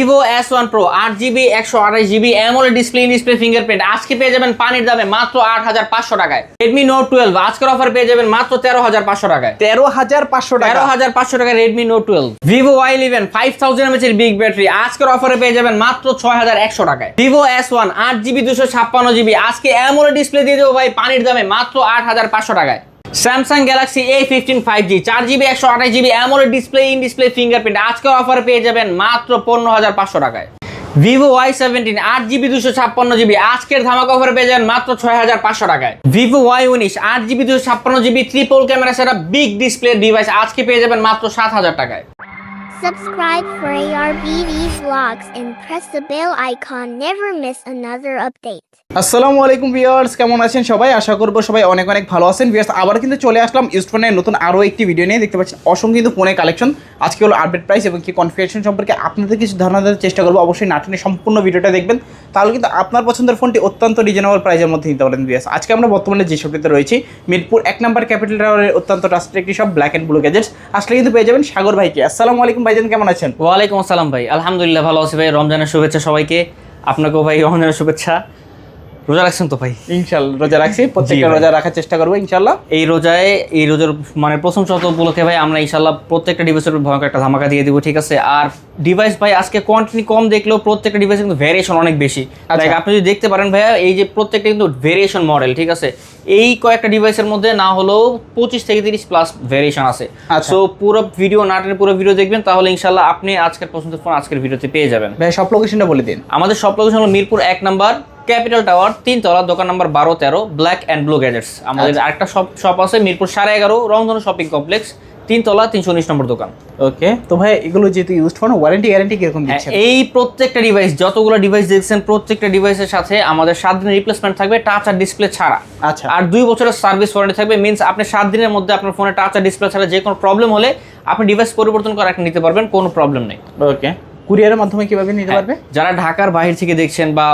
Vivo S one pro আট GB একশো আঠাশ GB AMOLED display display fingerprint আজকে পেয়ে যাবেন পানির দামে মাত্র আট হাজার পাঁচশো টাকায়। রেডমি নোট টুয়েলভ আজকের অফার পেয়ে যাবেন মাত্র তেরো হাজার পাঁচশো টাকায়। তেরো হাজার পাঁচশো টাকা। তেরো হাজার পাঁচশো টাকা Redmi note twelve Vivo Y eleven five thousand M H এর বিগ ব্যাটারি আজকের অফারে পেয়ে যাবেন মাত্র ছয় হাজার একশো টাকায়। ভিভো এস ওয়ান আট জিবি দুশো ছাপ্পান্ন জিবি আজকে অ্যামোলেড ডিসপ্লে দিয়ে দেবো ভাই পানির দামে মাত্র আট হাজার পাঁচশো টাকায়। Samsung Galaxy A fifteen five G চার জিবি একশো আঠাশ GB AMOLED display in display fingerprint আজকের অফারে পেয়ে যাবেন মাত্র পনেরো হাজার পাঁচশো টাকায়। ভিভো ওয়াই সেভেন্টিন আট জিবি দুশো ছাপ্পান্ন জিবি আজকের ধামাকা অফারে পেয়ে যাবেন মাত্র ছয় হাজার পাঁচশো টাকায়। ভিভো ওয়াই উনিশ, আট জিবি দুশো ছাপ্পান্ন জিবি ট্রিপল ক্যামেরা সেটা বিগ ডিসপ্লে ডিভাইস আজকে পেয়ে যাবেন মাত্র সাত হাজার টাকায়। Subscribe for ARBV vlogs and press the bell icon. Never miss another update. আসসালামু আলাইকুম ভিউয়ার্স, কেমন আছেন সবাই? আশা করব সবাই অনেক অনেক ভালো আছেন। ভিউয়ার্স, আবার কিন্তু চলে আসলাম ইউজ ফোনের নতুন আরও একটি ভিডিও নিয়ে। দেখতে পাচ্ছেন, অসংখ্য কিন্তু ফোনের কালেকশন আজকে হলো আপডেট প্রাইস এবং কি কনফিগারেশন সম্পর্কে আপনাদের কিছু ধারণা দেওয়ার চেষ্টা করব। অবশ্যই নাটনে সম্পূর্ণ ভিডিওটা দেখবেন। তাহলে কিন্তু আপনার পছন্দের ফোনটি অত্যন্ত রিজনেবল প্রাইসের মধ্যে নিতে পারেন ভিউয়ার্স। আজকে আমরা বর্তমানে যে শপটিতে রয়েছি, মিরপুর এক নাম্বার ক্যাপিটাল টাওয়ারের অত্যন্ত ট্রাস্টেড একটি সব ব্ল্যাক অ্যান্ড ব্লু গ্যাজেটস আসলে কিন্তু পেয়ে যাবেন সাগর ভাইকে। আসসালামু আলাইকুম ভাইজান, কেমন আছেন? ওয়ালাইকুম আসসালাম ভাই। আলহামদুলিল্লাহ, ভালো আছি ভাই। রমজানের শুভেচ্ছা সবাইকে। আপনাকেও ভাই রমজানের শুভেচ্ছা। রোজা রাখছেন তো ভাই? ইনশাল্লাহ রোজা রাখছি। প্রত্যেকটা রোজা রাখার চেষ্টা করব ইনশাল্লাহ। এই রোজায় এই রোজার মানে প্রথম শত উপলক্ষে ভাই আমরা ইনশাল্লাহ প্রত্যেকটা ডিভাইসের ভয়ঙ্কর একটা ধামাকা দিয়ে দিব ঠিক আছে? আর ডিভাইস ভাই আজকে কোয়ান্টিটি কম দেখলেও প্রত্যেকটা ডিভাইস কিন্তু ভেরিয়েশন অনেক বেশি। আচ্ছা। লাইক আপনি যদি দেখতে পারেন ভাইয়া এই যে প্রত্যেকটা কিন্তু ভেরিয়েশন মডেল ঠিক আছে? এই কয়েকটা ডিভাইসের মধ্যে না হলেও পঁচিশ থেকে তিরিশ প্লাস ভেরিয়েশন আছে। আচ্ছা। সো পুরো ভিডিও নাটের পুরো ভিডিও দেখবেন তাহলে ইনশাল্লাহ আপনি আজকের পছন্দের ফোন আজকের ভিডিওতে পেয়ে যাবেন। ভাই সব লোকেশনটা বলে দিন। আমাদের সব লোকেশন হলো মিরপুর এক নাম্বার ক্যাপিটাল টাওয়ার তিনতলা দোকান নাম্বার বারো তেরো ব্ল্যাক অ্যান্ড ব্লু গ্যাজেটস আমাদের আচ্ছা। আরেকটা শপ শপ আছে মিরপুর সাড়ে এগারো রংধনু শপিং কমপ্লেক্স তিনতলা তিনশো উনিশ নম্বর দোকান। ওকে তো ভাই এগুলো যেহেতু ইউজ ফোন ওয়ারেন্টি গ্যারান্টি কীরকম হ্যাঁ, এই প্রত্যেকটা ডিভাইস যতগুলো ডিভাইস দেখছেন প্রত্যেকটা ডিভাইসের সাথে আমাদের সাত দিনের রিপ্লেসমেন্ট থাকবে টাচ আর ডিসপ্লে ছাড়া। আচ্ছা। আর দুই বছরের সার্ভিস ওয়ারেন্টি থাকবে মিন্স আপনি সাত দিনের মধ্যে আপনার ফোনে টাচ আর ডিসপ্লে ছাড়া যে কোনো প্রবলেম হলে আপনি ডিভাইস পরিবর্তন করে একটা নিতে পারবেন কোনো প্রবলেম নেই। ওকে কুরিয়ারের মাধ্যমে কীভাবে নিতে পারবে? হ্যাঁ, যারা ঢাকার বাইরে থেকে দেখছেন বা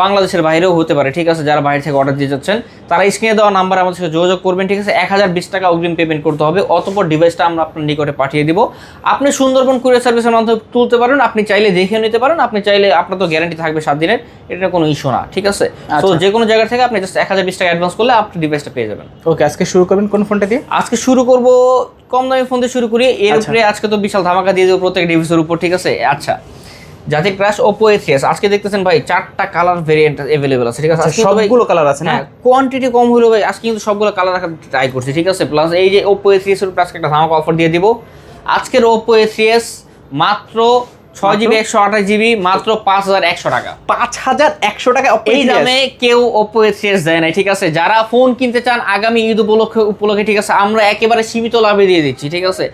বাংলাদেশের বাইরেও হতে পারে ঠিক আছে? যারা বাইরে থেকে অর্ডার দিয়ে যাচ্ছেন তারা স্ক্রিনে দেওয়া নাম্বার আমাদের সাথে যোগাযোগ করবেন ঠিক আছে? এক হাজার বিশ টাকা অগ্রিম পেমেন্ট করতে হবে অতপর ডিভাইসটা আমরা আপনার নিকটে পাঠিয়ে দিব। আপনি সুন্দরবন কুরিয়ার সার্ভিসের মাধ্যমে তুলতে পারেন আপনি চাইলে দেখে নিতে পারেন আপনি চাইলে আপনার তো গ্যারান্টি থাকবে সাত দিনের এটা কোনো ইস্যু না ঠিক আছে? তো আচ্ছা। যে কোনো জায়গা থেকে আপনি জাস্ট এক হাজার বিশ টাকা অ্যাডভান্স করলে আপনি ডিভাইসটা পেয়ে যাবেন। ওকে আজকে শুরু করবেন কোন ফোনটা দিয়ে? আজকে শুরু করব কম দামি ফোন দিয়ে শুরু করি এর আচ্ছা। উপরে আজকে তো বিশাল ধামাকা দিয়ে দেবো প্রত্যেক ডিভাইসের উপর ঠিক আছে? আচ্ছা। যাতে ক্রাশ ওপো এ থ্রি আজকে দেখতেছেন ভাই চারটা কালার ভেরিয়েন্ট অ্যাভেলেবেল আছে ঠিক আছে? ভাই- সবগুলো কালার আছে না? হ্যাঁ কোয়ান্টিটি কম হলো ভাই আজকে কিন্তু সবগুলো কালার রাখার ট্রাই করছি ঠিক আছে? প্লাস এই যে ওপো এ থ্রি উপর আজকে একটা ধামাকা অফার দিয়ে দিব। আজকের ওপো এ থ্রি এস মাত্র ছয় জিবি একশো আঠাশ জিবি মাত্র পাঁচ হাজার একশো টাকা। পাঁচ হাজার একশো টাকা এই দামে কেউ ওপো এ থ্রি এস দেয় না ঠিক আছে? যারা ফোন কিনতে চান আগামী ঈদ উপলক্ষে উপলক্ষে ঠিক আছে? আমরা একেবারে সীমিত লাভে দিয়ে দিচ্ছি ঠিক আছে?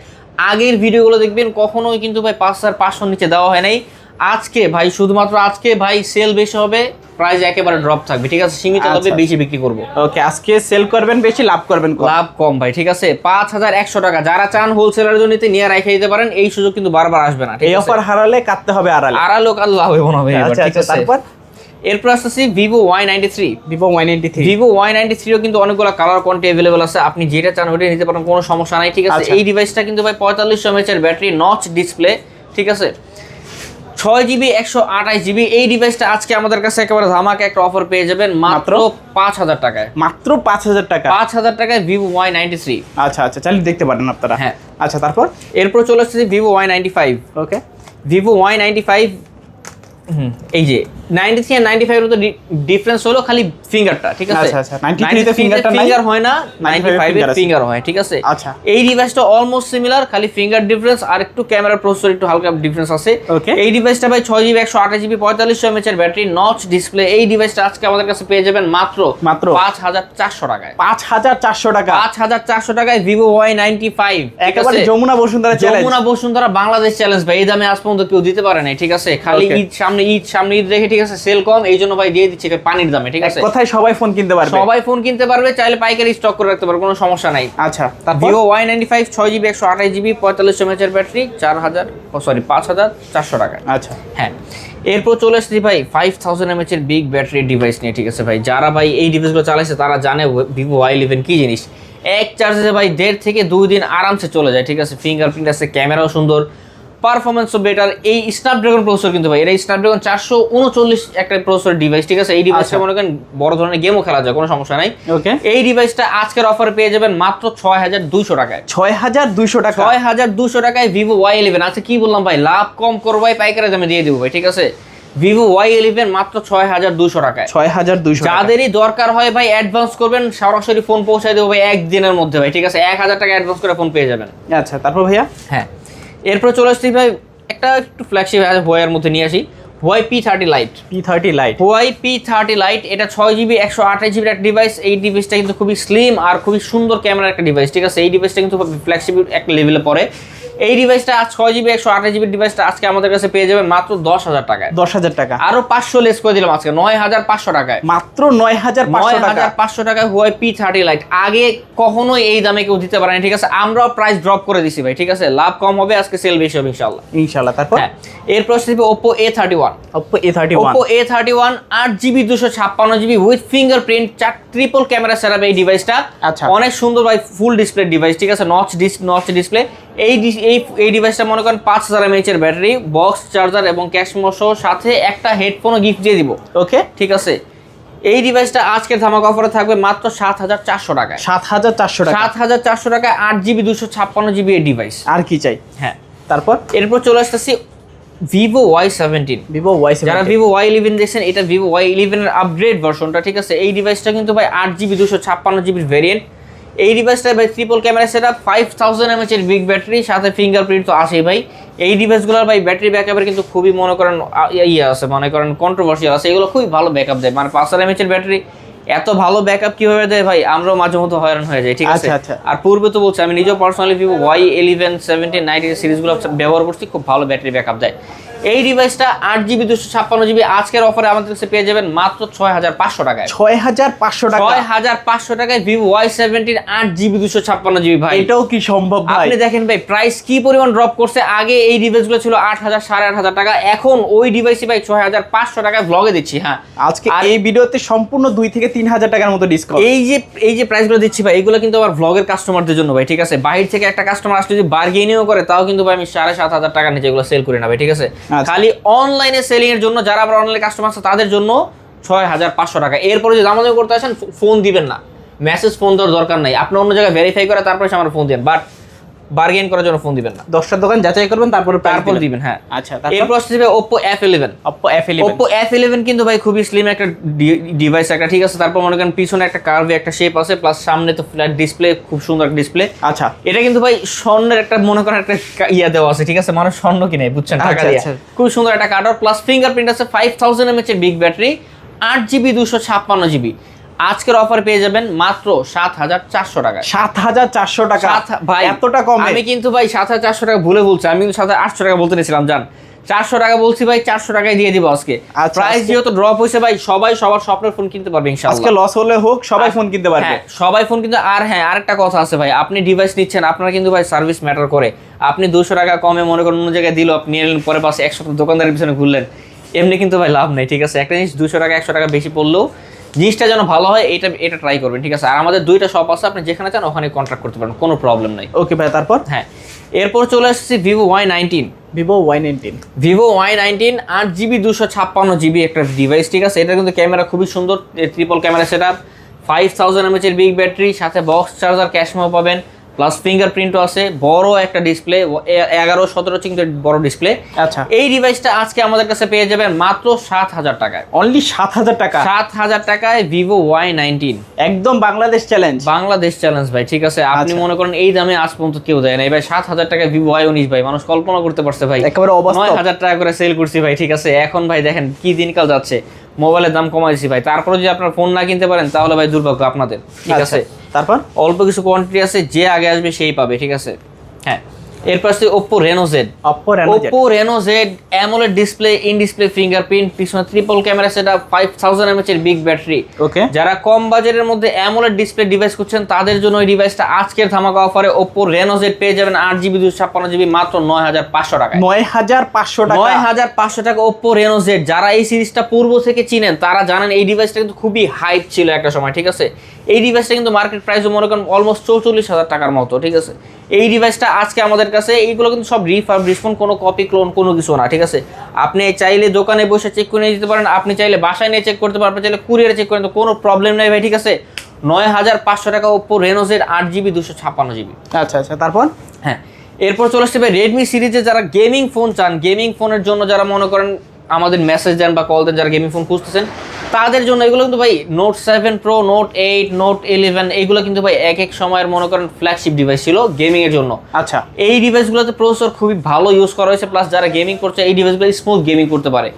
আগের ভিডিওগুলো দেখবেন কখনোই কিন্তু ভাই পাঁচ হাজার পাঁচশোর নিচে দেওয়া হয় নাই। আজকে ভাই শুধুমাত্র আজকে ভাই সেল বেশি হবে প্রাইস একেবারে ড্রপ থাকবে ঠিক আছে? সীমিত আচ্ছা, লাভে আচ্ছা। বেশি বিক্রি করব। ওকে আজকে সেল করবেন বেশি লাভ করবেন লাভ কম ভাই ঠিক আছে? পাঁচ হাজার একশো টাকা। যারা চান হোলসেলার জন্য নিয়ে রেখে দিতে পারেন এই সুযোগ কিন্তু বারবার আসবে না এই অফার হারালে কাটতে হবে আড়ালে। আড়ালো কাল লাভ ভাই আচ্ছা ঠিক আচ্ছা আছে? তারপর? এরপর আসতেছি Vivo Y ninety three Vivo Y ninety three Vivo Y ninety থ্রিও কিন্তু অনেকগুলো কালার কোয়ান্টি অ্যাভেলেবল আছে। আপনি যেটা চান ওইটা নিতে পারেন কোনো সমস্যা নাই ঠিক আছে? আচ্ছা। এই ডিভাইসটা কিন্তু ভাই পঁয়তাল্লিশশো এমএচের ব্যাটারি নচ ডিসপ্লে ঠিক আছে? ছয় জিবি একশো আঠাশ জিবি এই ডিভাইসটা আজকে আমাদের কাছে একেবারে ধামাকে একটা অফার পেয়ে যাবেন মাত্র? পাঁচ হাজার টাকায়। মাত্র পাঁচ হাজার টাকা? পাঁচ হাজার টাকায় ভিভো ওয়াই নাইনটি থ্রি আচ্ছা আচ্ছা চালিয়ে দেখতে পারেন আপনারা। হ্যাঁ। আচ্ছা তারপর? এরপর চলে আসছে Vivo Y ninety five okay Vivo Y ninety five এই যে নাইনটি থ্রি আর নাইনটি ফাইভ তো ডিফারেন্স হলো খালি ফিঙ্গারটা ঠিক আছে আচ্ছা, আচ্ছা। 93 তে নাই? ফিঙ্গার হয় না 95 নাইনটি ফাইভ finger আছে। ফিঙ্গার হয় ঠিক আছে আচ্ছা। এই ডিভাইসটা অলমোস্ট সিমিলার খালি ফিঙ্গার ডিফারেন্স আর একটু ক্যামেরা প্রসেসর একটু হালকা ডিফারেন্স আছে এই ডিভাইসটা ভাই ছয় জিবি একশো আঠাশ জিবি পঁয়তাল্লিশশো এমএচ এর ব্যাটারি নচ ডিসপ্লে এই ডিভাইসটা আজকে আমাদের কাছে পেয়ে যাবেন মাত্র মাত্র? পাঁচ হাজার চারশো টাকায় পাঁচ হাজার চারশো টাকা পাঁচ হাজার চারশো টাকায় ভিভো ওয়াই নাইনটি ফাইভ একেবারে যমুনা বসুন্ধরা চ্যালেঞ্জ যমুনা বসুন্ধরা বাংলাদেশ চ্যালেঞ্জ ভাই এই দামে আজ পর্যন্ত কেউ দিতে পারে নাই ঠিক আছে খালি Okay. সামনে ঈদ সামনে ঈদ রেখে ঠিক আছে সেল কম এই জন্য ভাই দিয়ে দিচ্ছে এটা পানির দামে ঠিক আছে? কথায় সবাই ফোন কিনতে পারবে। সবাই ফোন কিনতে পারবে চাইলে পাইকারি স্টক করে রাখতে পারবে কোনো সমস্যা নাই। আচ্ছা ভিভো ওয়াই নাইনটি ফাইভ ছয় জিবি একশো আঠাশ জিবি পঁয়তাল্লিশশো এমএচের ব্যাটারি চার হাজার সরি পাঁচ হাজার চারশো টাকা আচ্ছা। হ্যাঁ এরপর চলে এসেছি ভাই ফাইভ থাউজেন্ড এমএচ এর বিগ ব্যাটারি ডিভাইস নিয়ে ঠিক আছে ভাই। যারা ভাই এই ডিভাইসগুলো চালাইছে তারা জানে ভিভো ওয়াই ইলেভেন কি জিনিস। এক চার্জে ভাই দেড় থেকে দুই দিন আরামসে চলে যায় ঠিক আছে? ফিঙ্গারপ্রিন্ট আছে ক্যামেরাও সুন্দর। পারফরমেন্স বেটার এই স্ন্যাপড্রাগন প্রসেসর কিন্তু ভাই এটা স্ন্যাপড্রাগন চারশো উনচল্লিশ একটা প্রসেসর ডিভাইস ঠিক আছে? এই ডিভাইসটা আচ্ছা। মনে করেন বড় ধরনের গেমও খেলা যায় কোনো সমস্যা নাই। ওকে এই ডিভাইসটা আজকের অফারে পেয়ে যাবেন মাত্র ছয় হাজার দুইশো টাকায়। ছয় হাজার দুইশো টাকা। ছয় হাজার দুশো টাকায় ভিভো ওয়াই ইলেভেন আচ্ছা কি বললাম ভাই? লাভ কম করব ভাই পাইকারি দামে দিয়ে দেবো ভাই ঠিক আছে? ভিভো ওয়াই ইলেভেন মাত্র ছয় হাজার দুশো টাকায়। ছয় হাজার দুইশো যাদেরই দরকার হয় ভাই অ্যাডভান্স করবেন সরাসরি ফোন পৌঁছায় দেবো ভাই একদিনের মধ্যে ভাই ঠিক আছে? এক হাজার টাকা অ্যাডভান্স করে ফোন পেয়ে যাবেন। আচ্ছা তারপর ভাইয়া? হ্যাঁ। এরপর চলে আসছি ভাই একটা একটু ফ্ল্যাগশিপ বইয়ের মধ্যে নিয়ে আসি। Huawei P thirty lite P thirty lite Huawei P thirty lite এটা ছয় জিবি একশো আঠাশ জিবির একটা ডিভাইস এই ডিভাইসটা কিন্তু খুবই স্লিম আর খুবই সুন্দর ক্যামেরার একটা ডিভাইস ঠিক আছে? এই ডিভাইসটা কিন্তু ফ্ল্যাগশিপ একটা লেভেলে পড়ে। এই ডিভাইসটা আজ ছয় জিবি একশো আঠাশ জিবির ডিভাইসটা আজকে আমাদের কাছে পেয়ে যাবেন মাত্র দশ হাজার টাকায়। দশ হাজার টাকা। আরও পাঁচশো লেস করে দিলাম আজকে নয় হাজার পাঁচশো টাকায়। মাত্র নয় হাজার নয় হাজার পাঁচশো টাকায় হুয়াই পি থার্টি লাইট আগে কখনোই এই দামে কেউ দিতে পারেনি ঠিক আছে? আমরাও প্রাইস ড্রপ করে দিছি ভাই ঠিক আছে? লাভ কম হবে আজকে সেল বেশি হবে ইনশাল্লাহ ইনশাল্লাহ তারপর? হ্যাঁ। এরপর Oppo A thirty one Oppo A thirty one Oppo A thirty one আট জিবি দুশো ছাপ্পান্ন জিবি উইথ ফিঙ্গারপ্রিন্ট চার ট্রিপল ক্যামেরা সেটআপ এই ডিভাইসটা আচ্ছা। অনেক সুন্দর ভাই ফুল ডিসপ্লে ডিভাইস ঠিক আছে? নচ ডিস নচ ডিসপ্লে এই এই এই ডিভাইসটা মনে করেন পাঁচ হাজার এমএইচ এর ব্যাটারি বক্স চার্জার এবং ক্যাশ সহ সাথে একটা হেডফোনও গিফট দিয়ে দিব। ওকে ঠিক আছে? এই ডিভাইসটা আজকের ধামাকা অফারে থাকবে মাত্র সাত হাজার চারশো টাকায়। সাত হাজার চারশো টাকা। সাত হাজার চারশো টাকায় আট জিবি দুশো ছাপ্পান্ন জিবি এই ডিভাইস আর কি চাই? হ্যাঁ। তারপর? এরপর চলে আসতেছি Vivo Y seventeen Vivo Y যারা ভিভো ওয়াই ইলেভেন দেখছেন এটা ভিভো ওয়াই ইলেভেনের আপগ্রেড ভার্সনটা ঠিক আছে? এই ডিভাইসটা কিন্তু ভাই আট জিবি দুশো ছাপ্পান্ন জিবির ভেরিয়েন্ট এই ডিভাইসটা ভাই ট্রিপল ক্যামেরা সেটা ফাইভ থাউজেন্ড এমএচ এর বিগ ব্যাটারি সাথে ফিঙ্গারপ্রিন্ট তো আসেই ভাই। এই ডিভাইসগুলোর ভাই ব্যাটারি ব্যাকআপের কিন্তু খুবই মনে করেন ইয়ে আছে মনে করেন কন্ট্রোভার্সিয়াল আছে। এগুলো খুবই ভালো ব্যাকআপ দেয়। মানে পাঁচ হাজার এমএচ এর ব্যাটারি এত ভালো ব্যাকআপ কীভাবে দেয় ভাই? আমরাও মাঝে মধ্যে হয়রান হয়ে যাই ঠিক আছে? আচ্ছা, আচ্ছা। আর পূর্বে তো বলছি আমি নিজেও personally Vivo Y eleven seventeen nineteen সিরিজগুলো ব্যবহার করছি খুব ভালো ব্যাটারি ব্যাকআপ দেয়। এই ডিভাইসটা আট জিবি দুশো ছাপ্পান্ন জিবি আজকের অফারে আমাদের কাছে পেয়ে যাবেন মাত্র ছয় হাজার পাঁচশো টাকায়। ছয় হাজার পাঁচশো টাকা। ছয় হাজার পাঁচশো টাকায় ভিভো ওয়াই সেভেন্টিন আট জিবি দুশো ছাপ্পান্ন জিবি ভাই। এটাও কি সম্ভব ভাই? আপনি দেখেন ভাই প্রাইস কি পরিমাণ ড্রপ করছে? আগে এই ডিভাইসগুলো ছিল আট হাজার সাড়ে আট হাজার টাকা। এখন ওই ডিভাইসই ভাই ছয় হাজার পাঁচশো টাকায় ব্লগে দিচ্ছি হ্যাঁ। আজকে এই ভিডিওতে সম্পূর্ণ দুই থেকে তিন হাজার টাকার মতো ডিসকাউন্ট এই যে এই যে প্রাইসগুলো দিচ্ছি ভাই এগুলো কিন্তু আমার ব্লগের কাস্টমারদের জন্য ভাই ঠিক আছে? বাইরে থেকে একটা কাস্টমার আসলে যদি বার্গেনিংও করে তাও কিন্তু ভাই আমি সাড়ে সাত হাজার টাকা নিচে এগুলো সেল করি না ভাই ঠিক আছে। খালি অনলাইনে সেলিং এর জন্য যারা আবার অনলাইনে কাস্টমার আছে, তাদের জন্য ছয় হাজার পাঁচশো টাকা। এরপরে যদি দামাদামি করতে আসেন ফোন দিবেন না। মেসেজ ফোন দেওয়ার দরকার নাই। আপনি অন্য জায়গায় ভেরিফাই করে তারপরে আমার ফোন দেন। বাট বার্গেন করার জন্য ফোন দিবেন না। দশটার দোকান যাচাই করবেন তারপরে তারপর দিবেন। হ্যাঁ। আচ্ছা এরপর আসছে Oppo F eleven Oppo F eleven Oppo F eleven কিন্তু ভাই খুবই স্লিম একটা ডিভাইস একটা ঠিক আছে তারপর মনে করেন পিছনে একটা কার্ভে একটা শেপ আছে প্লাস সামনে তো ফ্ল্যাট ডিসপ্লে খুব সুন্দর একটা ডিসপ্লে আচ্ছা। এটা কিন্তু ভাই স্বর্ণের একটা মনে করেন একটা ইয়া দেওয়া আছে ঠিক আছে? মানুষ স্বর্ণ কিনে বুঝছেন টাকা আচ্ছা, দিয়ে। আচ্ছা। খুব সুন্দর একটা কার্ডর প্লাস ফিঙ্গারপ্রিন্ট আছে ফাইভ থাউজেন্ড এমএচ এর বিগ ব্যাটারি আট জিবি দুশো ছাপ্পান্ন জিবি আজকের অফার পেয়ে যাবেন মাত্র সাত হাজার চারশো টাকা সাত হাজার চারশো টাকা? ভাই এতটা কম? আমি কিন্তু ভাই সাত হাজার চারশো টাকা ভুলে বলছি আমি কিন্তু সাত হাজার আটশো টাকা বলতে নিয়েছিলাম জান। চারশো টাকা বলছি ভাই চারশো টাকায় দিয়ে দিব আজকে। আচ্ছা, প্রাইস যেহেতু ড্রপ হয়েছে ভাই সবাই সবার স্বপ্নের ফোন কিনতে পারবে আজকে লস হলে হোক সবাই ফোন কিনতে পারবে। হ্যাঁ, সবাই ফোন কিন্তু আর হ্যাঁ আরেকটা কথা আছে ভাই আপনি ডিভাইস নিচ্ছেন আপনার কিন্তু ভাই সার্ভিস ম্যাটার করে। আপনি দুশো টাকা কমে মনে করেন অন্য জায়গায় দিল আপনি এলেন পরে পাশে একশো দোকানদারের পিছনে ঘুরলেন। এমনি কিন্তু ভাই লাভ নেই ঠিক আছে? একটা জিনিস দুশো টাকা একশো টাকা বেশি পড়লেও জিনিসটা যেন ভালো হয় এটা এটা ট্রাই করবেন ঠিক আছে? আর আমাদের দুইটা শপ আছে আপনি যেখানে চান ওখানে কন্ট্রাক্ট করতে পারেন কোনো প্রবলেম নাই। ওকে ভাই তারপর? হ্যাঁ এরপর চলে আসছে Vivo Y nineteen Vivo Y nineteen Vivo Y nineteen আট জিবি দুশো ছাপ্পান্ন জিবি একটা ডিভাইস ঠিক আছে? এটা কিন্তু ক্যামেরা খুবই সুন্দর triple camera set up five thousand এমএচের big battery সাথে বক্স চার্জার ক্যাশমো পাবেন। প্লাস ফিঙ্গারপ্রিন্টও আছে বড় একটা ডিসপ্লে এগারো সতেরো কিন্তু বড় ডিসপ্লে আচ্ছা। এই ডিভাইসটা আজকে আমাদের কাছে পেয়ে যাবেন মাত্র সাত হাজার টাকায়। অনলি সাত হাজার টাকা? সাত হাজার টাকায় ভিভো ওয়াই নাইনটিন একদম বাংলাদেশ চ্যালেঞ্জ বাংলাদেশ চ্যালেঞ্জ ভাই ঠিক আছে? আপনি আচ্ছা। মনে করেন এই দামে আজ পর্যন্ত কেউ দেয় না ভাই সাত হাজার টাকায় ভিভো ওয়াই উনিশ ভাই মানুষ কল্পনা করতে পারছে ভাই। একেবারে নয় হাজার টাকা করে সেল করছি ভাই ঠিক আছে? এখন ভাই দেখেন কি দিনকাল যাচ্ছে। মোবাইলের দাম কমাইছি ভাই। তারপরে যদি আপনার ফোন না কিনতে পারেন তাহলে ভাই দুর্ভাগ্য আপনাদের ঠিক আচ্ছা, আছে? তারপর অল্প কিছু কোয়ান্টিটি আছে যে আগে আসবে সেই পাবে ঠিক আছে? হ্যাঁ। Oppo Reno Z AMOLED display in display fingerprint পিছনে ট্রিপল ক্যামেরা সেটা ফাইভ থাউজেন্ড এমএচ এর বিগ ব্যাটারি ওকে যারা কম বাজেটের মধ্যে ডিসপ্লে ডিভাইস করছেন তাদের জন্য এই ডিভাইসটা আজকের ধামাকা অফারে পেয়ে যাবেন মাত্র নয় হাজার পাঁচশো টাকায়। নয় হাজার পাঁচশো টাকা। নয় হাজার পাঁচশো টাকা যারা এই সিরিজটা পূর্ব থেকে চিনেন তারা জানেন এই ডিভাইসটা কিন্তু খুবই হাইপ ছিল একটা সময় ঠিক আছে? এই ডিভাইসটা কিন্তু মার্কেট প্রাইসও মনে করেন অলমোস্ট চৌচল্লিশ হাজার টাকার মতো ঠিক আছে? এই ডিভাইসটা আজকে আমাদের আমাদের কাছে এইগুলো কিন্তু সব রিফার্ম রিসপন কোনো কপি ক্লোন কোনো কিছু না ঠিক আছে? আপনি চাইলে দোকানে বসে চেক করে নিয়ে যেতে পারেন আপনি চাইলে বাসায় নিয়ে চেক করতে পারেন চাইলে কুরিয়ারে চেক করেন তো কোনো প্রবলেম নেই ভাই ঠিক আছে? নয় হাজার পাঁচশো টাকা ওপো রেনোজের আট জিবি দুশো ছাপ্পান্ন জিবি। আচ্ছা আচ্ছা তারপর? হ্যাঁ এরপর চলে আসছে ভাই রেডমি সিরিজে যারা গেমিং ফোন চান গেমিং ফোনের জন্য যারা মনে করেন আমাদের মেসেজ দেন বা কল দেন যারা গেমিং ফোন খুঁজতেছেন তাদের জন্য এগুলো কিন্তু ভাই Note seven pro Note eight Note eleven এইগুলো কিন্তু ভাই এক এক সময়ের মনে করেন ফ্ল্যাগশিপ ডিভাইস ছিল গেমিং এর জন্য। আচ্ছা। এই ডিভাইসগুলোতে প্রসেসর খুবই ভালো ইউজ করা হয়েছে প্লাস যারা গেমিং করছে এই ডিভাইসগুলো স্মুথ গেমিং করতে পারে।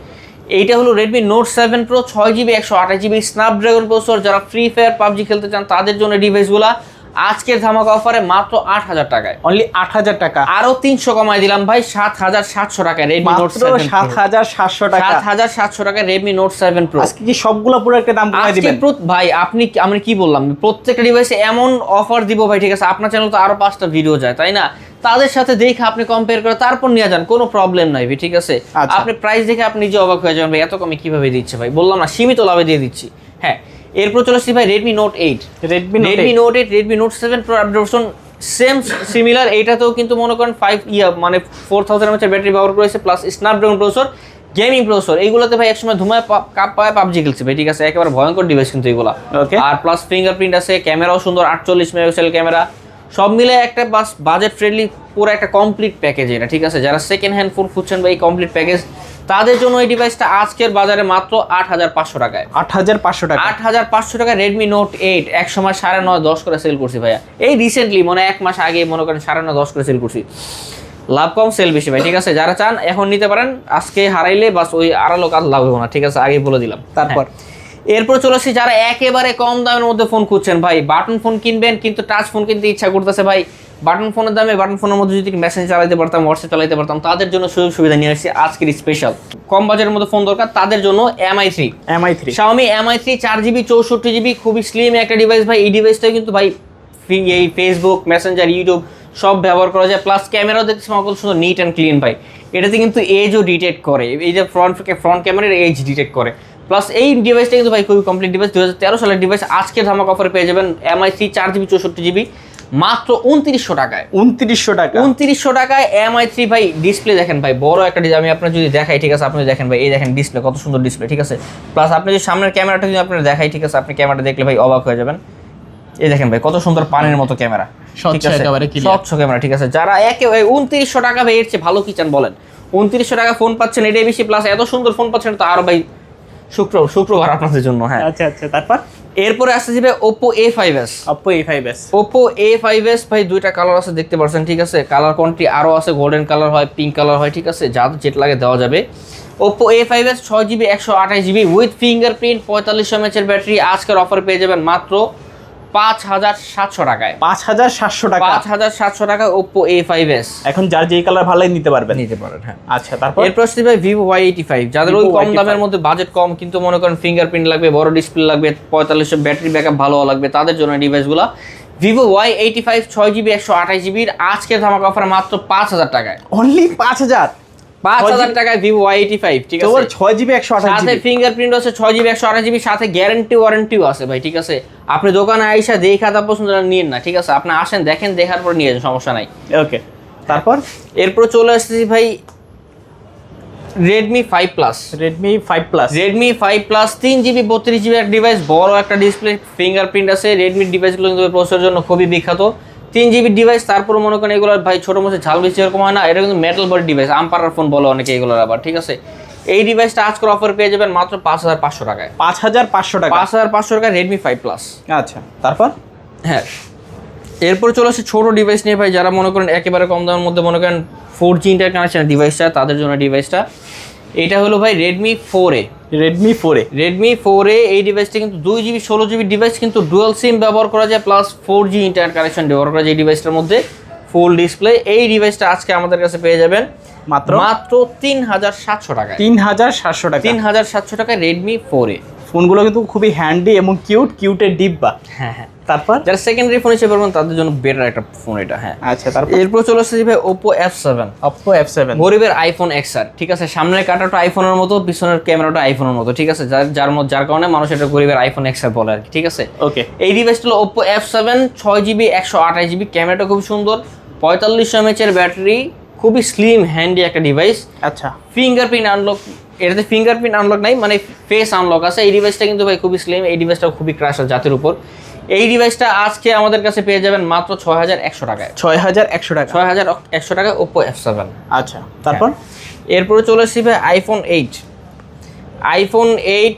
এইটা হলো রেডমি নোট সেভেন প্রো ছয় জিবি একশো আঠাশ জিবি স্ন্যাপড্রাগন প্রসেসর যারা ফ্রি ফায়ার পাবজি খেলতে চান তাদের জন্য ডিভাইসগুলো আজকের ধামাকা অফারে মাত্র আট হাজার টাকায়। অনলি আট হাজার টাকা। আরও তিনশো কমাই দিলাম ভাই সাত হাজার সাতশো টাকায় রেডমি নোট সাত হাজার সাতশো টাকা। সাত হাজার সাতশো টাকায় রেডমি নোট সেভেন প্রো আজকে কি সবগুলো পুরো একটা দাম আজকে দিবেন? ভাই আপনি আমি কি বললাম? প্রত্যেকটা ডিভাইসে এমন অফার দিব ভাই ঠিক আছে? আপনার চ্যানেল তো আরও পাঁচটা ভিডিও যায় তাই না? তাদের সাথে দেখে আপনি কম্পেয়ার করে তারপর নিয়ে যান কোনো প্রবলেম নাই ভাই ঠিক আছে? আচ্ছা। আপনি প্রাইস দেখে আপনি নিজে অবাক হয়ে যাবেন ভাই এত কমে কীভাবে দিচ্ছে ভাই? বললাম না সীমিত লাভে দিয়ে দিচ্ছি। হ্যাঁ এরপর চলে আসছি ভাই Redmi Note eight Redmi Redmi Note eight Redmi Note seven pro updation same similar এইটাতেও কিন্তু মনে করেন ফাইভ ইয়া মানে ফোর থাউজেন্ড এমএচের ব্যাটারি ব্যবহার করেছে plus Snapdragon processor gaming processor এইগুলোতে ভাই একসময় ধুমায় কাপ পায় পাবজি খেলছে ভাই ঠিক আছে? একেবারে ভয়ঙ্কর ডিভাইস কিন্তু এগুলো. আর প্লাস ফিঙ্গারপ্রিন্ট আছে ক্যামেরাও সুন্দর আটচল্লিশ মেগাপিক্সেল ক্যামেরা সব মিলে একটা বাস বাজেট ফ্রেন্ডলি পুরো একটা কমপ্লিট প্যাকেজ এটা ঠিক আছে? যারা সেকেন্ড হ্যান্ড ফোন খুঁজছেন বা এই কমপ্লিট প্যাকেজ তাদের জন্য এই ডিভাইসটা আজকের বাজারে মাত্র আট হাজার পাঁচশো টাকায়। আট হাজার পাঁচশো টাকা। আট হাজার পাঁচশো টাকা রেডমি নোট এইট এক সময় সাড়ে নয় দশ করে সেল করছি ভাইয়া। এই রিসেন্টলি মনে এক মাস আগে মনে করেন সাড়ে নয় দশ করে সেল করছি। লাভ কম সেল বেশি ভাই ঠিক আছে? যারা চান এখন নিতে পারেন। আজকে হারাইলে বাস ওই আড়ালো কাজ লাভ হবে না ঠিক আছে? আগে বলে দিলাম। তারপর? হ্যাঁ। এরপর চলে আসছি যারা একেবারে কম দামের মধ্যে ফোন খুঁজছেন ভাই বাটন ফোন কিনবেন কিন্তু টাচ ফোন কিনতে ইচ্ছা করতেছে ভাই বাটন ফোনের দামে বাটন ফোনের মধ্যে যদি মেসেজ চালাতে পারতাম হোয়াটসঅ্যাপ চালাতে পারতাম তাদের জন্য সুযোগ সুবিধা নিয়ে আসছি আজকের স্পেশাল কম বাজারের মধ্যে ফোন দরকার তাদের জন্য Mi three Mi three Xiaomi Mi 3 চার জিবি চৌষট্টি জিবি খুবই স্লিম একটা ডিভাইস ভাই। এই ডিভাইসটা কিন্তু ভাই এই ফেসবুক মেসেঞ্জার ইউটিউব সব ব্যবহার করা যায়। প্লাস ক্যামেরাও দেখছি আমার কত সুন্দর নিট অ্যান্ড ক্লিন ভাই। এটাতে কিন্তু এজও ডিটেক্ট করে। এই যে ফ্রন্ট ফ্রন্ট ক্যামেরার এজ ডিটেক্ট করে। প্লাস এই ডিভাইসটা কিন্তু ভাই খুবই কমপ্লিট ডিভাইস দু হাজার তেরো সালের ডিভাইস আজকে ধামাক অফারে পেয়ে যাবেন এমআই থ্রি চার জিবি চৌষট্টি জিবি মাত্র উনত্রিশশো টাকায়। উনত্রিশশো টাকা। উনত্রিশশো টাকায় এম আই থ্রি ভাই ডিসপ্লে দেখেন ভাই বড় একটা ডিসপ্লে আমি আপনার যদি দেখাই ঠিক আছে? আপনি দেখেন ভাই এই দেখেন ডিসপ্লে কত সুন্দর ডিসপ্লে ঠিক আছে? প্লাস আপনি যদি সামনের ক্যামেরাটা যদি আপনার দেখাই ঠিক আছে? আপনি ক্যামেরাটা দেখলে ভাই অবাক হয়ে যাবেন। এই দেখেন ভাই কত সুন্দর পানির মতো ক্যামেরা স্বচ্ছ ক্যামেরা ঠিক আছে? যারা একে উনত্রিশশো টাকা ভাই এর চেয়ে ভালো কি চান বলেন? উনত্রিশশো টাকা ফোন পাচ্ছেন এটাই বেশি প্লাস এত সুন্দর ফোন পাচ্ছেন তো আরও ভাই শুক্র শুক্রবার আপনাদের জন্য হ্যাঁ। আচ্ছা আচ্ছা তারপর? এরপরে আসতে ভাই Oppo A five S Oppo A five S Oppo A five S ভাই দুইটা কালার আছে দেখতে পারছেন ঠিক আছে? কালার কোনটি? আরও আছে গোল্ডেন কালার হয় পিঙ্ক কালার হয় ঠিক আছে? যা যেটা লাগে দেওয়া যাবে। ওপো এ ফাইভ এস ছয় জিবি একশো আঠাশ জিবি উইথ ফিঙ্গারপ্রিন্ট পঁয়তাল্লিশশো এমএচের ব্যাটারি আজকের অফার পেয়ে যাবেন মাত্র পাঁচ হাজার সাতশো টাকায়। পাঁচ হাজার সাতশো টাকা? পাঁচ হাজার সাতশো টাকা ওপো এ ফাইভ এস এখন যার যেই কালার ভালো লাগে নিতে পারবেন। নিতে পারেন হ্যাঁ। আচ্ছা তারপর? এরপর আসছে ভাই ভিভো ওয়াই এইটি ফাইভ যাদের ওই কম দামের মধ্যে বাজেট কম কিন্তু মনে করেন ফিঙ্গারপ্রিন্ট লাগবে বড় ডিসপ্লে লাগবে পঁয়তাল্লিশশো ব্যাটারি ব্যাকআপ ভালো লাগবে তাদের জন্য ডিভাইসগুলো ভিভো ওয়াই এইটি ফাইভ ছয় জিবি একশো আঠাশ জিবির আজকের ধামাকা অফার মাত্র পাঁচ হাজার টাকায়। অনলি পাঁচ হাজার? পাঁচ 6GB হাজার টাকায় ভিভো ওয়াই ঠিক আছে? ছয় জিবি একশো আঠাশ সাথে ফিঙ্গারপ্রিন্ট আছে ছয় জিবি একশো আঠাশ জিবি সাথে গ্যারান্টি ওয়ারেন্টিও আছে ভাই ঠিক আছে? আপনি দোকানে আইসা দেখা তার পছন্দ না ঠিক আছে? আপনি আসেন দেখেন দেখার পর নিয়ে যান সমস্যা নাই। ওকে তারপর? এরপর চলে আসতেছি ভাই Redmi five plus Redmi five plus Redmi five plus তিন জিবি বত্রিশ জিবি একটা ডিভাইস বড় একটা ডিসপ্লে ফিঙ্গারপ্রিন্ট আছে। রেডমির ডিভাইসগুলো কিন্তু প্রসেসরের জন্য খুবই বিখ্যাত। তিন জিবি ডিভাইস তারপর মনে করেন এগুলো ভাই ছোটো মতো ঝাল বেশি এরকম হয় না এটা কিন্তু মেটাল বডি ডিভাইস আম্পারার ফোন বলে অনেকে এগুলোর আবার ঠিক আছে? এই ডিভাইসটা আজকের অফার পেয়ে যাবেন মাত্র পাঁচ হাজার পাঁচশো টাকায়। পাঁচ হাজার পাঁচশো টাকা? পাঁচ হাজার পাঁচশো টাকায় রেডমি ফাইভ প্লাস আচ্ছা তারপর? হ্যাঁ। এরপর চলে আসে ছোটো ডিভাইস নিয়ে ভাই যারা মনে করেন একেবারে কম দামের মধ্যে মনে করেন ফোর জি ইন্টার কানেকশন ডিভাইসটা তাদের জন্য ডিভাইসটা এটা হলো ভাই রেডমি ফোর এ রেডমি ফোরে রেডমি ফোর এ এই ডিভাইসটা কিন্তু দুই জিবি ষোলো জিবি ডিভাইস কিন্তু ডুয়াল সিম ব্যবহার করা যায় plus four G internet connection ব্যবহার করা যায় এই ডিভাইসটার মধ্যে। ফুল ডিসপ্লে এই ডিভাইসটা আজকে আমাদের কাছে পেয়ে যাবেন। মাত্র? মাত্র তিন হাজার সাতশো টাকা তিন হাজার সাতশো টাকা। তিন হাজার সাতশো টাকায় রেডমি ফোর এ ফোনগুলো কিন্তু খুবই হ্যান্ডি এবং কিউট কিউটের ডিব্বা হ্যাঁ হ্যাঁ। তারপর? যারা সেকেন্ডারি ফোন হিসেবে পারবেন তাদের জন্য বেটার একটা ফোন এটা হ্যাঁ। আচ্ছা তারপর? এরপর চলে আসছে ভাই Oppo F seven Oppo F seven গরিবের আইফোন এক্স আর ঠিক আছে? সামনের কাটাটা আইফোনের মতো পিছনের ক্যামেরাটা আইফোনের মতো ঠিক আছে? যার যার যার কারণে মানুষ এটা গরিবের আইফোন এক্স আর বলে আর কি ঠিক আছে? ওকে এই ডিভাইসটা হলো ওপো এফ সেভেন ছয় জিবি একশো আঠাশ জিবি ক্যামেরাটা খুব সুন্দর। পঁয়তাল্লিশশো এমএচের ব্যাটারি খুবই স্লিম হ্যান্ডি একটা ডিভাইস আচ্ছা। ফিঙ্গারপ্রিন্ট আনলক এটাতে ফিঙ্গারপ্রিন্ট আনলক নাই মানে ফেস আনলক আছে। এই ডিভাইসটা কিন্তু ভাই খুবই স্লিম এই ডিভাইসটা খুবই ক্রাশ জাতের উপর। এই ডিভাইসটা আজকে আমাদের কাছে পেয়ে যাবেন মাত্র ছয় হাজার একশো টাকায়। ছয় হাজার একশো টাকা। ছয় হাজার একশো টাকা ওপো এফ সেভেন আচ্ছা তারপর? এরপরে চলে আসছি ভাই আইফোন এইট আইফোন এইট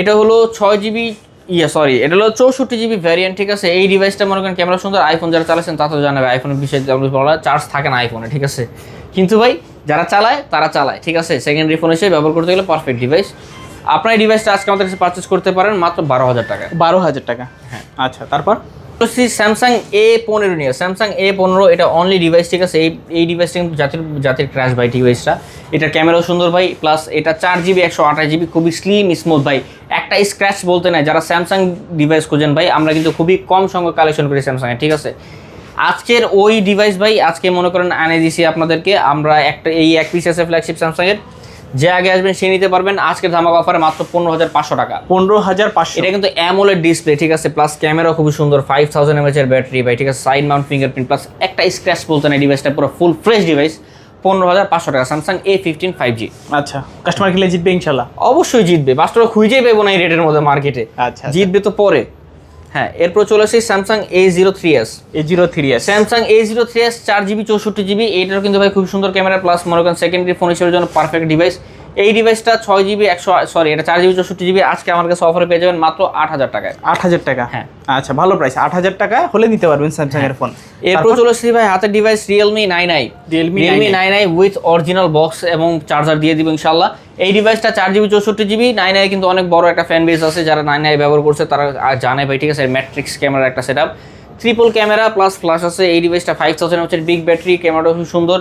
এটা হলো ছয় জিবি ইয়ে সরি এটা হলো চৌষট্টি জিবি ভ্যারিয়েন্ট ঠিক আছে? এই ডিভাইসটা মনে করেন ক্যামেরা সুন্দর আইফোন যারা চালাচ্ছেন তা তো জানাবে আইফোনের বিষয়ে বলা চার্জ থাকে না আইফোনে ঠিক আছে? কিন্তু ভাই যারা চালায় তারা চালায় ঠিক আছে? সেকেন্ডারি ফোন হিসেবে ব্যবহার করতে গেলে পারফেক্ট ডিভাইস আপনার এই ডিভাইসটা আজকে আমাদের কাছে পারচেস করতে পারেন মাত্র বারো হাজার টাকা। বারো হাজার টাকা। হ্যাঁ আচ্ছা তারপর? স্যামসাং এ পনেরো নিয়ে। স্যামসাং এ পনেরো এটা অনলি ডিভাইস ঠিক আছে? এই এই ডিভাইসটা কিন্তু জাতির জাতির ক্র্যাশ ভাই ডিভাইসটা এটা ক্যামেরাও সুন্দর ভাই প্লাস এটা চার জিবি একশো আঠাশ জিবি খুবই স্লিম স্মুথ ভাই। একটা স্ক্র্যাচ বলতে নাই যারা স্যামসাং ডিভাইস খোঁজেন ভাই আমরা কিন্তু খুবই কম সংখ্যক কালেকশন করি স্যামসাংয়ে ঠিক আছে? আজকের ওই ডিভাইস ভাই আজকে মনে করেন আনে দিছি আপনাদেরকে আমরা একটা এই এক পিস আছে ফ্ল্যাগশিপ স্যামসাংয়ের যে আগে আসবেন সে নিতে পারবেন। আজকের ধামাকা অফারে মাত্র পনেরো হাজার পাঁচশো টাকা। পনেরো হাজার পাঁচশো। এটা কিন্তু অ্যামোলেড ডিসপ্লে ঠিক আছে? প্লাস ক্যামেরা খুবই সুন্দর ফাইভ থাউজেন্ড এমএচ এর ব্যাটারি ভাই ঠিক আছে? সাইড মাউন্ট ফিঙ্গারপ্রিন্ট প্লাস একটা স্ক্র্যাচ বলতে না ডিভাইসটা পুরো ফুল ফ্রেশ ডিভাইস পনেরো হাজার পাঁচশো টাকা Samsung A fifteen five G আচ্ছা কাস্টমার কিনলে জিতবে ইনশাল্লাহ অবশ্যই জিতবে বাস্তবে খুঁজেই পাবো না এই রেটের মধ্যে মার্কেটে আচ্ছা। জিতবে তো পরে। হ্যাঁ এরপর চলে আসি Samsung A zero three S A zero three S Samsung A zero three S চার জিবি চৌষট্টি জিবি এইটারও কিন্তু ভাই খুব সুন্দর ক্যামেরা প্লাস মনে করেন সেকেন্ডারি ফোন হিসেবে জন্য পারফেক্ট ডিভাইস এই ডিভাইসটা ছয় জিবি একশো সরি এটা চার জিবি চৌষট্টি জিবি আজকে আমার কাছে অফারে পেয়ে যাবেন মাত্র আট হাজার টাকায়। আট হাজার টাকা? হ্যাঁ। আচ্ছা ভালো প্রাইস আট হাজার টাকা হলে নিতে পারবেন স্যামসাং এর ফোন এরপর চলে আসছি ভাই হাতের device Realme nine I Realme 9i nine I with original box এবং চার্জার দিয়ে দিব ইনশাল্লাহ এই ডিভাইসটা চার জিবি চৌষট্টি জিবি নাইন আই কিন্তু অনেক বড় একটা ফ্যান বেস আছে যারা নাইন আই ব্যবহার করছে তারা জানে ভাই ঠিক আছে? ম্যাট্রিক্স ক্যামেরার একটা set up triple camera plus flash আছে এই ডিভাইসটা ফাইভ থাউজেন্ড হচ্ছে বিগ ব্যাটারি ক্যামেরাটা খুব সুন্দর।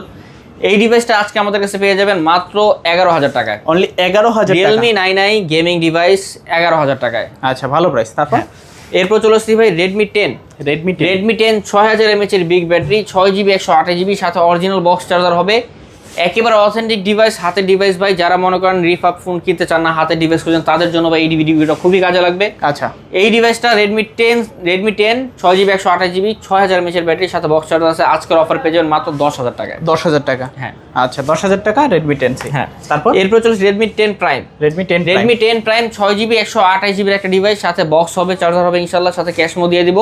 এই ডিভাইসটা আজকে আমাদের কাছে পেয়ে যাবেন মাত্র এগারো হাজার টাকায়। অনলি এগারো হাজার Realme nine I gaming device এগারো হাজার টাকায়। আচ্ছা ভালো প্রাইস তারপর? এরপর চলে আসছি ভাই Redmi ten Redmi Redmi ten ছয় হাজার এমএচ এর বিগ ব্যাটারি ছয় জিবি একশো আঠাশ জিবি সাথে অরিজিনাল বক্স চার্জার হবে। একেবারে অথেন্টিক ডিভাইস হাতে ডিভাইস ভাই যারা মনে করেন রিফাপ ফোন কিনতে চান না হাতে ডিভাইস খুঁজেন তাদের জন্য ভাই এই ডিভিডিটা খুবই কাজে লাগবে। আচ্ছা। এই ডিভাইসটা রেডমি টেন রেডমি টেন ছয় জিবি একশো আঠাশ জিবি ছয় হাজার এমএচের ব্যাটারির সাথে বক্স চার্জার আছে। আজকের অফার পেয়ে যাবেন মাত্র দশ হাজার টাকায়। দশ হাজার টাকা? হ্যাঁ। আচ্ছা দশ হাজার টাকা রেডমি টেন সি হ্যাঁ। তারপর? এরপর চলছে Redmi ten prime Redmi ten Redmi ten prime ছয় জিবি একশো আঠাশ জিবির একটা ডিভাইস সাথে বক্স হবে চার্জার হবে ইনশাল্লাহ সাথে ক্যাশমো দিয়ে দিব।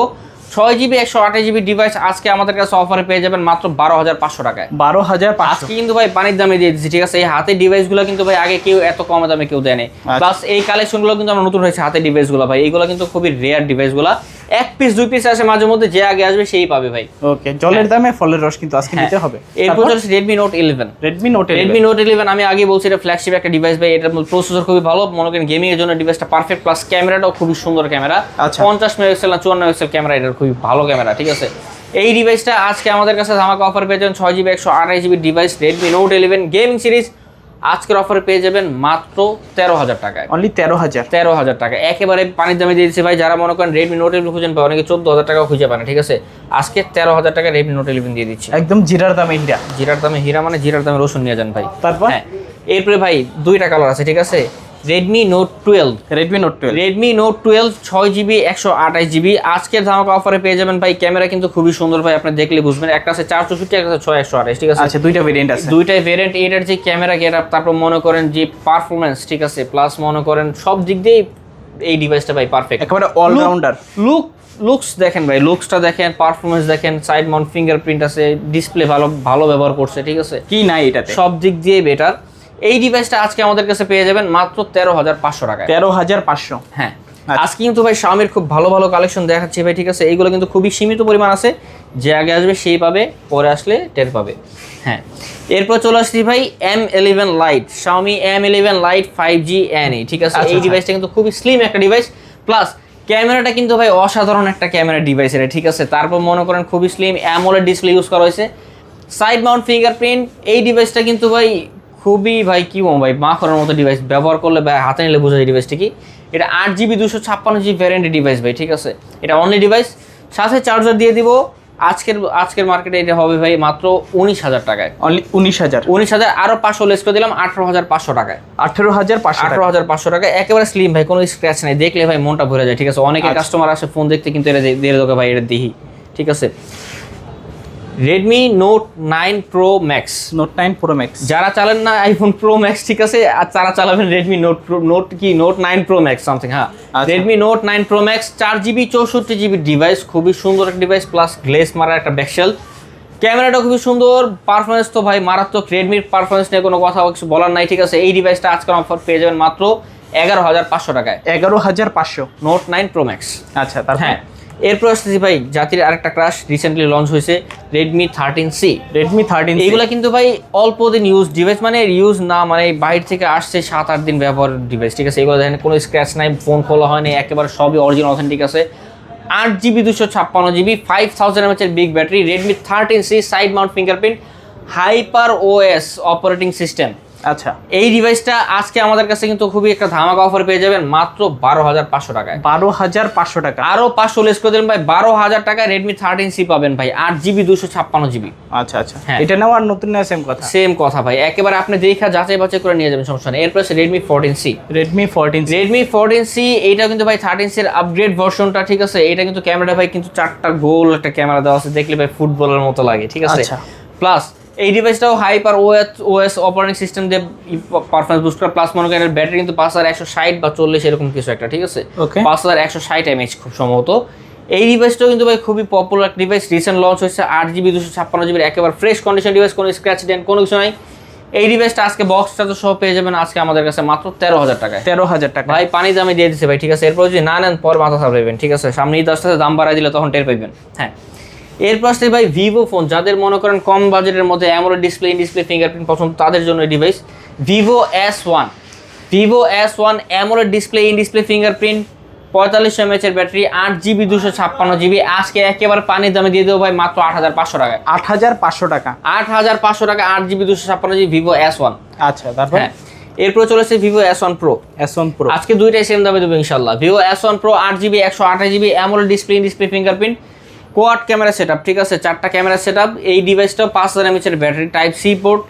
ছয় জিবি একশো আঠাশ জিবি ডিভাইস আজকে আমাদের কাছে অফারে পেয়ে যাবেন মাত্র বারো হাজার পাঁচশো টাকায়। বারো হাজার আজকে কিন্তু ভাই পানির দামে দিয়ে দিচ্ছি ঠিক আছে? এই হাতের ডিভাইসগুলো কিন্তু ভাই আগে কেউ এত কম দামে কেউ দেয় আচ্ছা। প্লাস এই কালেকশনগুলো কিন্তু আমরা নতুন হয়েছে হাতের ডিভাইসগুলো ভাই। এইগুলো কিন্তু খুবই রেয়ার ডিভাইস ডিভাইসগুলো এক পিস দুই পিস আসে মাঝে মধ্যে যে আগে আসবে সেই পাবে ভাই। ওকে জলের দামে ফলের রস কিন্তু আজকে নিতে হবে। হ্যাঁ। এরপর চলছে Redmi Note eleven Redmi Note Redmi Note eleven আমি আগে বলছি এটা ফ্ল্যাগশিপ একটা ডিভাইস ভাই এটার প্রসেসর খুবই ভালো। মনে করেন গেমিং এর জন্য ডিভাইসটা পারফেক্ট প্লাস ক্যামেরাটাও খুবই সুন্দর ক্যামেরা আচ্ছা। পঞ্চাশ মেগাপিক্সেল না চুয়ান্ন মেগাপিক্সেল ক্যামেরা এটার খুবই ভালো ক্যামেরা ঠিক আছে? এই ডিভাইসটা আজকে আমাদের কাছে ধামাকা অফার পেয়ে যাবেন ছয় জিবি একশো আঠাশ GB device Redmi Note eleven gaming series আজকের অফারে পেয়ে যাবেন মাত্র তেরো হাজার টাকায়। অনলি তেরো হাজার। তেরো হাজার টাকা। একেবারে পানির দামে দিয়ে দিচ্ছে ভাই যারা মনে করেন রেডমি নোট ইলেভেন খুঁজেন পায় অনেকে চোদ্দ হাজার টাকা খুঁজে পায় না ঠিক আছে? আজকে তেরো হাজার টাকা রেডমি নোট ইলেভেন দিয়ে দিচ্ছে। একদম জিরার দামে ইন্ডিয়া জিরার দামে হিরা মানে জিরার দামে রসুন নিয়ে যান ভাই। তারপর? হ্যাঁ। এরপরে ভাই দুইটা কালার আছে ঠিক আছে? Redmi Note twelve Redmi Note twelve Redmi Note twelve ছয় জিবি একশো আঠাশ জিবি আজকের ধামাকা অফারে পেয়ে যাবেন ভাই ক্যামেরা কিন্তু খুবই সুন্দর ভাই আপনি দেখলে বুঝবেন। একটা আছে চার চৌষট্টি একটা আছে ছয় একশো আঠাশ ঠিক আছে? আচ্ছা দুইটা ভেরিয়েন্ট আছে। দুইটাই ভেরিয়েন্ট এটার যে ক্যামেরা গেট আপ তারপর মনে করেন যে পারফরমেন্স ঠিক আছে? প্লাস মনে করেন সব দিক দিয়েই এই ডিভাইসটা ভাই পারফেক্ট একেবারে অলরাউন্ডার লুক লুকস দেখেন ভাই লুকসটা দেখেন পারফরমেন্স দেখেন সাইড মাউন্ট ফিঙ্গারপ্রিন্ট আছে ডিসপ্লে ভালো ভালো ব্যবহার করছে ঠিক আছে? কি নাই এটাতে? সব দিক দিয়ে বেটার এই ডিভাইসটা আজকে আমাদের কাছে পেয়ে যাবেন মাত্র তেরো হাজার পাঁচশো টাকা তেরো হাজার পাঁচশো। হ্যাঁ। আচ্ছা। আজকে কিন্তু ভাই স্বামীর খুব ভালো ভালো কালেকশন দেখাচ্ছি ভাই ঠিক আছে? এইগুলো কিন্তু খুবই সীমিত পরিমাণ আছে। যে আগে আসবে সেই পাবে পরে আসলে টের পাবে। হ্যাঁ। এরপর চলে আসছি ভাই এম ইলেভেন লাইট স্বামী M eleven lite five G N ঠিক আছে? আচ্ছা, এই আচ্ছা। ডিভাইসটা কিন্তু খুবই স্লিম একটা ডিভাইস প্লাস ক্যামেরাটা কিন্তু ভাই অসাধারণ একটা ক্যামেরা ডিভাইস এটা ঠিক আছে? তারপর মনে করেন খুবই স্লিম অ্যামোলেড ডিসপ্লে ইউজ করা হয়েছে। সাইড মাউন্ট ফিঙ্গারপ্রিন্ট এই ডিভাইসটা কিন্তু ভাই খুবই ভাই কি বলব ভাই মা করার মতো ডিভাইস ব্যবহার করলে ভাই হাতে নিলে বোঝা যায় ডিভাইসটি কি? এটা আট জিবি দুশো ছাপ্পান্ন জিবি ভ্যারিয়েন্টের ডিভাইস ভাই ঠিক আছে? এটা অনলি ডিভাইস সাথে চার্জার দিয়ে দিব। আজকের আজকের মার্কেটে এটা হবে ভাই মাত্র উনিশ হাজার টাকায়। অনলি উনিশ হাজার। উনিশ হাজার আরও পাঁচশো লেস করে দিলাম আঠারো হাজার পাঁচশো টাকায়। আঠেরো হাজার পাঁচশো আঠারো হাজার পাঁচশো টাকা একেবারে স্লিম ভাই কোনো স্ক্র্যাচ নেই। দেখলে ভাই মনটা ভরে যায় ঠিক আছে? অনেকে আচ্ছা। কাস্টমার আসে ফোন দেখতে কিন্তু এটা দিয়ে দেবে ভাই এটা দিহি ঠিক আছে? Redmi Note nine Pro Max Note nine Pro Max যারা চালান না আইফোন প্রো ম্যাক্স ঠিক আছে? আর তারা চালাবেন রেডমি নোট নোট কি? Note nine Pro Max something হ্যাঁ। Redmi Note nine Pro Max চার জিবি চৌষট্টি জিবি ডিভাইস খুবই সুন্দর একটা ডিভাইস প্লাস গ্লেস মারা একটা ব্যাকশেল ক্যামেরাটা খুবই সুন্দর পারফরমেন্স তো ভাই মারাত্মক রেডমির পারফরমেন্স নিয়ে কোনো কথা কিছু বলার নাই ঠিক আছে? এই ডিভাইসটা আজকের অফার পেয়ে যাবেন মাত্র এগারো হাজার পাঁচশো টাকায়। এগারো হাজার পাঁচশো। নোট নাইন প্রো ম্যাক্স আচ্ছা তারপর? হ্যাঁ। এরপর আসতেছি ভাই জাতির আরেকটা ক্রাশ রিসেন্টলি লঞ্চ হয়েছে Redmi thirteen C Redmi thirteen এইগুলা কিন্তু ভাই অল্প দিন ইউজ ডিভাইস মানে ইউজ না মানে বাইরে থেকে আসছে সাত আট দিন ব্যবহার ডিভাইস ঠিক আছে? এগুলো দেখেন কোনো স্ক্র্যাচ নাই ফোন খোলা হয়নি একেবারে সবই অরিজিনাল অথেন্টিক আছে। আট জিবি দুশো ছাপ্পান্ন GB five thousand এমএচের big battery Redmi thirteen C side mount fingerprint hyper OS operating system আচ্ছা এই ডিভাইসটা আজকে আমাদের কাছে কিন্তু খুবই একটা ধামাকা অফার পেয়ে যাবেন মাত্র বারো হাজার পাঁচশো টাকায়। বারো হাজার পাঁচশো টাকা। আরও পাঁচশো লেস করে দিলেন ভাই বারো হাজার টাকায় রেডমি থার্টিন সি পাবেন ভাই আট জিবি দুশো ছাপ্পান্ন জিবি আচ্ছা আচ্ছা। হ্যাঁ। এটা নেওয়া আর নতুন নেওয়া সেম কথা? সেম কথা ভাই একেবারে আপনি দেখা যাচাই বাছাই করে নিয়ে যাবেন সমস্যা নেই। এরপর Redmi fourteen C Redmi fourteen Redmi fourteen C এইটা কিন্তু ভাই থার্টিন সির আপগ্রেড ভার্সনটা ঠিক আছে? এটা কিন্তু ক্যামেরা ভাই কিন্তু চারটা গোল একটা ক্যামেরা দেওয়া আছে দেখলে ভাই ফুটবলের মতো লাগে ঠিক আছে? আচ্ছা। প্লাস এই ডিভাইসটাও hyper OS OS operating system দিয়ে পারফরমেন্স বুস্ট করে প্লাস মনে করেন ব্যাটারি কিন্তু পাঁচ হাজার একশো ষাট বা চল্লিশ এরকম কিছু একটা ঠিক আছে. পাঁচ হাজার একশো ষাট এমএচ খুব সম্ভবত। এই ডিভাইসটাও কিন্তু ভাই খুবই পপুলার ডিভাইস রিসেন্ট লঞ্চ হয়েছে আট জিবি দুশো ছাপ্পান্ন জিবির একেবারে ফ্রেশ কন্ডিশন ডিভাইস কোনো স্ক্র্যাচ ডেন্ট কোনো কিছু নাই। এই ডিভাইসটা আজকে বক্সটা তো সহ পেয়ে যাবেন আজকে আমাদের কাছে মাত্র তেরো হাজার টাকায়। তেরো হাজার টাকা। ভাই পানি দামে দিয়ে দিচ্ছে ভাই ঠিক আছে? এরপর যদি না নেন পর মাথা সামলাবেন ঠিক আছে? সামনে ঈদ আসতে দাম বাড়াই দিলে তখন টের পাইবেন। হ্যাঁ। এরপর আসতে ভাই ভিভো ফোন যাদের মনে করেন কম বাজেটের মধ্যে AMOLED display in display fingerprint পছন্দ তাদের জন্য device Vivo S one Vivo S one AMOLED display in display fingerprint পঁয়তাল্লিশ এমএচ এর ব্যাটারি আট জিবি দুশো ছাপ্পান্ন জিবি আজকে একেবারে পানির দামে দিয়ে দেবো ভাই মাত্র আট হাজার পাঁচশো টাকায়। আট হাজার পাঁচশো টাকা। আট হাজার পাঁচশো টাকা আট জিবি দুশো ছাপ্পান্ন জিবি ভিভো এস ওয়ান আচ্ছা তারপর? হ্যাঁ এরপর চলেছে Vivo S one Pro S one Pro আজকে দুইটাই সেম দামে দেবো ইনশাল্লাহ ভিভো এস ওয়ান প্রো আট জিবি একশো আঠাশ GB AMOLED display display fingerprint quad camera setup ঠিক আছে? চারটা ক্যামেরা সেটআপ এই ডিভাইসটা পাঁচ হাজার এমএচের battery type C port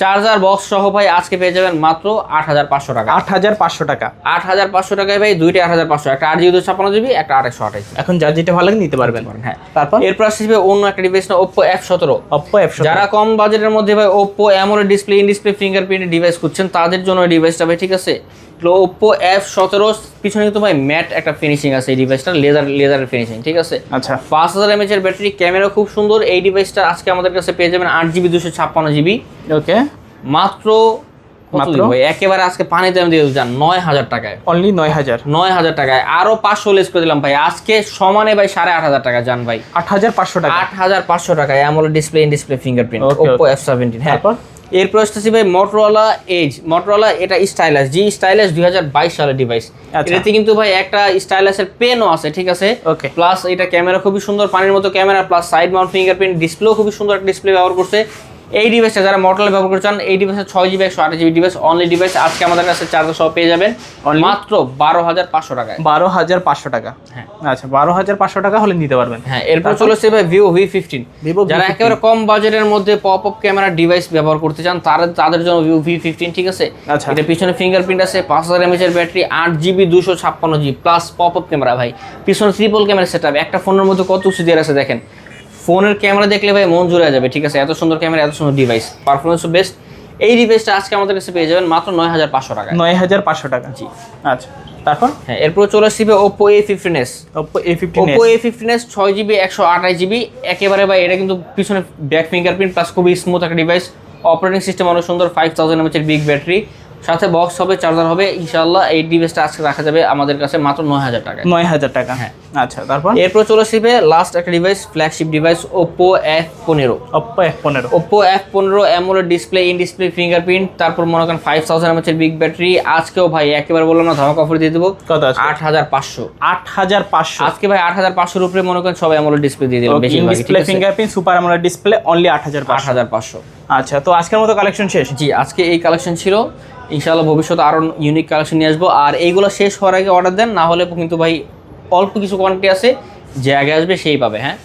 charger box সহ ভাই আজকে পেয়ে যাবেন মাত্র আট হাজার পাঁচশো টাকা। আট হাজার পাঁচশো টাকা। আট হাজার পাঁচশো টাকায় ভাই দুইটা আট হাজার পাঁচশো একটা আট জিবি দুশো ছাপ্পান্ন জিবি একটা আট একশো আঠাশ এখন যার যেটা ভালো লাগে নিতে পারবেন। হ্যাঁ। তারপর? এরপর আসবে অন্য একটা ডিভাইস না ওপো এফ সতেরো। অপ্পো একশো যারা কম বাজেটের মধ্যে ভাই Oppo AMOLED display in display fingerprint device খুঁজছেন তাদের জন্য ডিভাইসটা ভাই ঠিক আছে? ওপ্পো এফ সতেরো পিছনে কিন্তু ভাই ম্যাট একটা ফিনিশিং আছে এই ডিভাইসটা লেজার লেজারের ফিনিশিং ঠিক আছে? আচ্ছা। পাঁচ হাজার এমএচ এর ব্যাটারি ক্যামেরা খুব সুন্দর এই ডিভাইসটা আজকে আমাদের কাছে পেয়ে যাবেন আট জিবি দুশো ছাপ্পান্ন জিবি ওকে। মাত্র মাত্র? একেবারে আজকে পানিতে আমি দিয়ে যান নয় হাজার টাকায়। অনলি নয় হাজার। নয় হাজার টাকায়। আরও পাঁচশো লেস করে দিলাম ভাই। আজকে সমানে ভাই সাড়ে আট হাজার টাকা যান ভাই। আট হাজার পাঁচশো টাকা। আট হাজার পাঁচশো টাকায় AMOLED display in display fingerprint Oppo. F seventeen হ্যাঁ? এরপর আসতেছি ভাই মোটরোলা এজ মোটরোলা এটা স্টাইলাস জি স্টাইলাস দুই হাজার বাইশ সালের ডিভাইস এতে এটাতে কিন্তু ভাই একটা স্টাইলাসের পেনও আছে ঠিক আছে? ওকে প্লাস এটা ক্যামেরা খুবই সুন্দর পানির মতো camera plus side mount fingerprint ডিসপ্লেও খুবই সুন্দর একটা ডিসপ্লে ব্যবহার করছে। এই ডিভাইসটা যারা মডেল ব্যবহার করতে চান এই ডিভাইসের ছয় জিবি একশো আট জিবি ডিভাইস অনলি ডিভাইস আজকে আমাদের কাছে চার্জার সহ পেয়ে যাবেন? মাত্র বারো হাজার পাঁচশো টাকায়। বারো হাজার পাঁচশো টাকা? হ্যাঁ। আচ্ছা বারো হাজার পাঁচশো টাকা হলে নিতে পারবেন। হ্যাঁ এরপর তারপর? চলেছে ভাই ভিভো ভি ফিফটিন ভিভো যারা একেবারে কম বাজেটের মধ্যে পপ আপ ক্যামেরা ডিভাইস ব্যবহার করতে চান তারা তাদের জন্য ভিভো ভি ফিফটিন ঠিক আছে? আচ্ছা। এটা পিছনে ফিঙ্গারপ্রিন্ট আছে পাঁচ হাজার এমএচ এর ব্যাটারি আট জিবি দুশো ছাপ্পান্ন GB plus pop up camera ভাই। পিছনে ট্রিপল ক্যামেরা সেট একটা ফোনের মধ্যে কত কিছু দিয়ে আছে দেখেন। ফোনের ক্যামেরা দেখলে ভাই মন জুড়ে যাবে ঠিক আছে? এত সুন্দর ক্যামেরা এত সুন্দর ডিভাইস পারফরমেন্সও বেস্ট এই ডিভাইসটা আজকে আমাদের কাছে পেয়ে যাবেন মাত্র নয় হাজার পাঁচশো টাকা নয় হাজার পাঁচশো টাকা। জি। আচ্ছা তারপর? হ্যাঁ এরপর চলে আসবে Oppo A fifteen S Oppo A fifteen Oppo A fifteen S ছয় জিবি একশো আঠাশ জিবি একেবারে ভাই এটা কিন্তু পিছনে ব্যাক ফিঙ্গারপ্রিন্ট প্লাস খুবই স্মুথ একটা ডিভাইস অপারেটিং সিস্টেম অনেক সুন্দর ফাইভ থাউজেন্ড এমএচের বিগ ব্যাটারি সাথে বক্স হবে চার্জার হবে ইনশাআল্লাহ এই ডিভাইসটা আজকে রাখা যাবে আমাদের কাছে মাত্র নয় হাজার টাকা নয় হাজার টাকা। হ্যাঁ। আচ্ছা তারপর? এরপর চলে আসবে লাস্ট একটা device flagship device Oppo F পনেরো। ওপ্পো এফ পনেরো। ওপো এফ পনেরো AMOLED display in display fingerprint তারপর মনে করেন ফাইভ থাউজেন্ড এমএচের বিগ ব্যাটারি আজকেও ভাই একেবারে বললাম না ধামাকা অফার দিয়ে দেবো। কত আট হাজার পাঁচশো। আট হাজার পাঁচশো। আজকে ভাই আট হাজার পাঁচশোর উপরে মনে করেন সবাই অ্যামোলেড ডিসপ্লে দিয়ে দিলাম বেশি display fingerprint super AMOLED display only আট হাজার আট হাজার পাঁচশো। আচ্ছা তো আজকের মতো কালেকশন শেষ? জি আজকে এই কালেকশন ছিল। ইনশাআল্লাহ ভবিষ্যতে আরও ইউনিক কালেকশন নিয়ে আসব। আর এইগুলো শেষ হওয়ার আগে অর্ডার দেন, না হলে কিন্তু ভাই অল্প কিছু কোয়ান্টিটি আছে, যে আগে আসবে সেই পাবে হ্যাঁ?